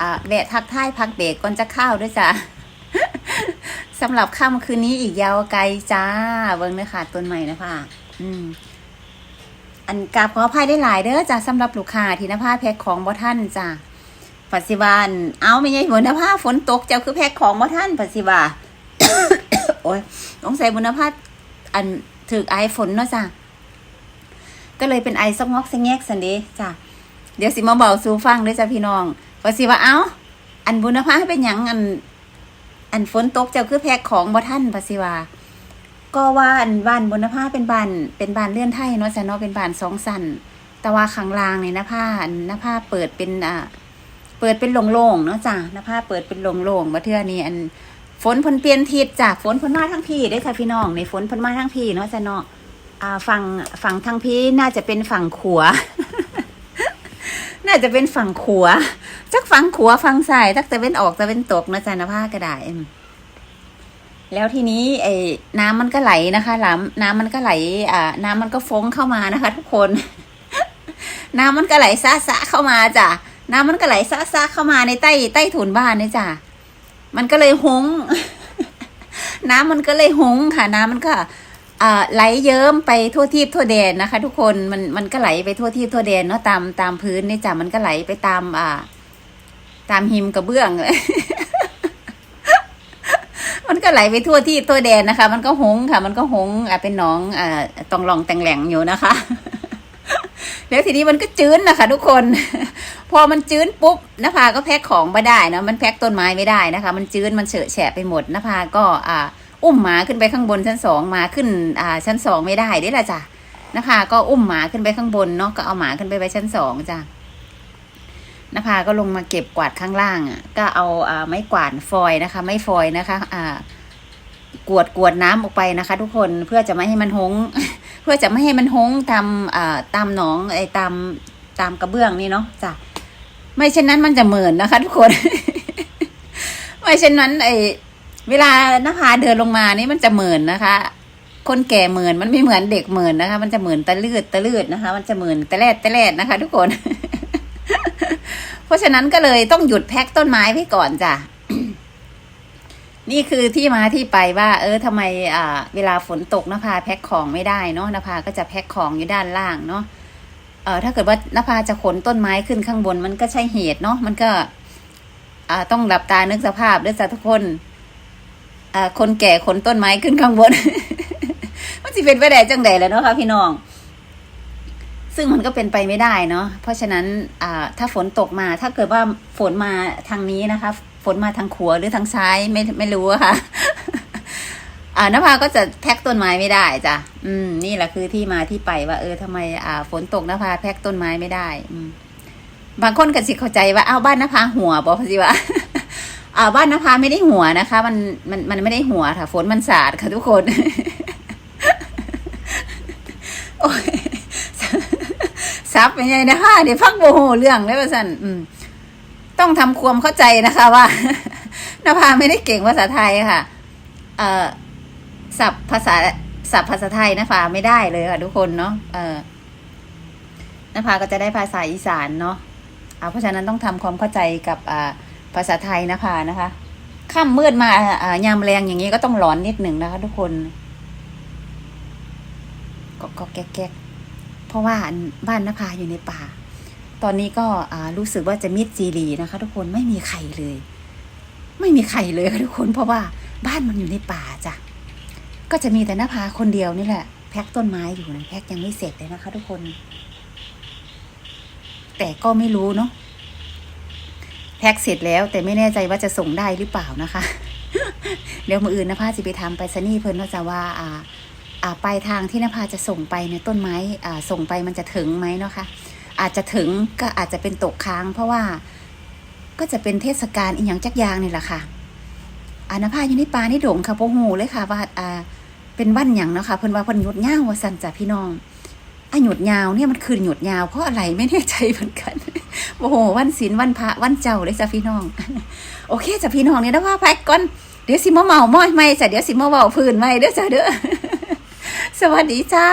อ่าแวะทักทายพักเบรกก่อนจะเข้าด้วยจ้ะสำหรับค่ำคืนนี้อีกยาวไกลจ้า เบิ้งเนื้อค่ะต้นใหม่นะคะอืม อันกราบขออภัยได้หลายเด้อจ้ะสำหรับลูกค้าที่นภาแพ็คของบ่ท่านจ้ะปัจจุบันเอาไม่ใช่ฝนนภาฝนตกเจ้าคือแพ็คของบ่ท่านปัจจุบันโอ้ยสงสัยบุญภาอันถือไอฝนเนาะจ้ะก็เลยเป็นไอซอกงอกซงแงกสันเดจ้ะเดี๋ยวสิมาเบาสู่ฟังด้วยจ้ะพี่น้อง ปัจจุบันเอาอันบุญภาเป็นหยังอัน อันฝนตกเจ้าคือแพ็คของบ่ท่านปัจจุบันก็ว่าอันบ้านบนนภาเป็นบ้านเป็นบ้านเลื่อนไทยเนาะจ้ะเนาะเป็นบ้านสองสันแต่ว่าข้างล่างเนี่ยนภาอันนภาเปิดเป็นอ่าเปิดเป็นโล่งๆเนาะจ้ะนภาเปิดเป็นโล่งๆมาเทื่อนี้อันฝนพ่นเปลี่ยนทิศจากฝนพ่นมาทั้งพี่ได้ค่ะพี่น้องในฝนพ่นมาทั้งพี่เนาะจ้ะเนาะอ่าฝั่งฝั่งทางพี่น่าจะเป็นฝั่งขัว น่าจะเป็นฝั่งขัวจักฝั่งขัวฝั่งซ้ายจักตะเว้นออกตะเว้นตกนะจ้ะนภาก็ได้แล้วทีนี้ไอ้น้ำมันก็ไหลนะคะน้ำน้ำมันก็ไหล อ่า น้ำมันก็ฟงเข้ามานะคะ ทุกคน น้ำมันก็ไหลซะซะเข้ามาจ้ะน้ำมันก็ไหลซะซะเข้ามาในใต้ใต้ถุนบ้านนี่จ้ะมันก็เลยหงน้ำมันก็เลยหงค่ะ น้ำมันก็ ไหลเยิ้มไปทั่วทีบทั่วแดนนะคะ ทุกคนมันมันก็ไหลไปทั่วทีบทั่วแดนเนาะตามตามพื้นนี่จ้ะมันก็ไหลไปตามอ่า ตามหิมกระเบื้องเลยมันก็ไหลไปทั่วที่ทั่วแดนนะคะ มันก็หงค่ะ มันก็หงอะเป็นหนองอ่าตองลองแต่งแหลงอยู่นะคะ แล้วทีนี้มันก็จื้นนะคะทุกคน พอมันจื้นปุ๊บนภาก็แพ็คของไม่ได้นะมันแพ็คต้นไม้ไม่ได้นะคะ มันจื้นมันเฉอะแฉะไปหมดนภาก็อ่า อุ้มหมาขึ้นไปข้างบนชั้นสองหมาขึ้นอ่าชั้นสองไม่ได้เด้ละจ้ะนภาก็อุ้มหมาขึ้นไปข้างบนเนาะก็เอาหมาขึ้นไปไว้ชั้นสองจ้ะนภาก็ลงมาเก็บกวาดข้างล่างอะก็เอาอ่าไม้กวาดฟอยนะคะ ไม้ฟอยนะคะ อ่ากวดกวดน้ำออกไปนะคะ ทุกคนเพื่อจะไม่ให้มันหงเพื่อจะไม่ให้มันหงตามอ่าตามหนองไอ้ตามตามกระเบื้องนี่เนาะจ้ะไม่เช่นนั้นมันจะเหมือนนะคะ ทุกคน ไม่เช่นนั้นไอ้ เวลานภาเดินลงมานี่มันจะเหมือนนะคะ คนแก่เหมือนมันไม่เหมือนเด็กเหมือนนะคะ มันจะเหมือนตะลืดตะลืดนะคะ มันจะเหมือนตะแลดตะแลดนะคะ ทุกคน เพราะฉะนั้นก็เลยต้องหยุดแพ็คต้นไม้ไว้ก่อนจ้ะนี่คือที่มาที่ไปว่า เออทำไมอ่า เวลาฝนตกนภาแพ็คของไม่ได้เนาะนภาก็จะแพ็คของอยู่ด้านล่างเนาะเออถ้าเกิดว่านภาจะขนต้นไม้ขึ้นข้างบน มันก็ใช่เหตุเนาะมันก็ อ่าต้องหลับตานึกสภาพด้วยจ้ะทุกคน คนแก่ขนต้นไม้ขึ้นข้างบน มันจะเป็นไปได้จังใดแล้วเนาะคะพี่น้อง ซึ่งมันก็เป็นไปไม่ได้เนาะเพราะฉะนั้นถ้าฝนตกมาถ้าเกิดว่าฝนมาทางนี้นะคะ ฝนมาทางขวาหรือทางซ้ายไม่ไม่รู้ะค่ะอ่านภาก็จะแพ็กต้นไม้ไม่ได้จ้ะ อืม นี่แหละคือที่มาที่ไปว่า เออทำไม อ่า ฝนตกนภาแพ็กต้นไม้ไม่ได้ อืม บางคนก็สิเข้าใจว่า อ้าวบ้านนภาหัวบอกสิว่า อ่าบ้านนภาไม่ได้หัวนะคะ มันมันมันไม่ได้หัวค่ะ ฝนมันสาดค่ะทุกคน โอ้ยซับเป็นไงนะคะเดี๋ยวพักโมโหเรื่องเลยว่าสันอืม ต้องทำความเข้าใจนะคะว่านภาไม่ได้เก่งภาษาไทยค่ะ เอ่อศัพท์ภาษาศัพท์ภาษาไทยนภาไม่ได้เลยค่ะ ทุกคนเนาะเออนภาก็จะได้ภาษาอีสานเนาะอ่าเพราะฉะนั้นต้องทำความเข้าใจกับอ่า ภาษาไทยนภานะคะค่ำมืดมาอ่ายามแรงอย่างนี้ก็ต้องร้อนนิดหนึ่งนะคะ ทุกคนก็ก็แก๊กเพราะว่าบ้านนภาอยู่ในป่า ตอนนี้ก็อ่ารู้สึกว่าจะมิดจีรีนะคะ ทุกคนไม่มีใครเลย ไม่มีใครเลยค่ะทุกคน เพราะว่าบ้านมันอยู่ในป่าจ้ะก็จะมีแต่นภาคนเดียวนี่แหละ แพ็คต้นไม้อยู่นะแพ็คยังไม่เสร็จเลยนะคะ ทุกคน แต่ก็ไม่รู้เนาะ พ็คเสร็จแล้ว แต่ไม่แน่ใจว่าจะส่งได้หรือเปล่านะคะ เดี๋ยวมืออื่นนภาจะไปทำไปสนี่เพิ่นว่าจะว่าอ่าอ่าปลายทางที่นภาจะส่งไปเนี่ยต้นไม้อ่าส่งไปมันจะถึงไหมเนาะคะอาจจะถึงก็อาจจะเป็นตกค้าง เพราะว่าก็จะเป็นเทศกาลอีหยังจักยางนี่แหละค่ะอานาภาอยู่ในป่าในดงค่ะโปงหูเลยค่ะว่าอ่าเป็นวันหยังเนาะค่ะเพิ่นว่าเพิ่นยุดยาวว่าสั่นจ้ะพี่น้อง อหยุดยาวเนี่ยมันคือหยุดยาวเพราะอะไรไม่แน่ใจเหมือนกันโอ้โหวันศีลวันพระวันเจ้าเลยจ้ะพี่น้อง โอเคจ้ะพี่น้องเนี่ยนะว่าพักก่อนเดี๋ยวสิมาเมาม้อยไม่จ้ะเดี๋ยวสิมาเบาพื้นไม่เด้อจ้ะเด้อสวัสดีจ้า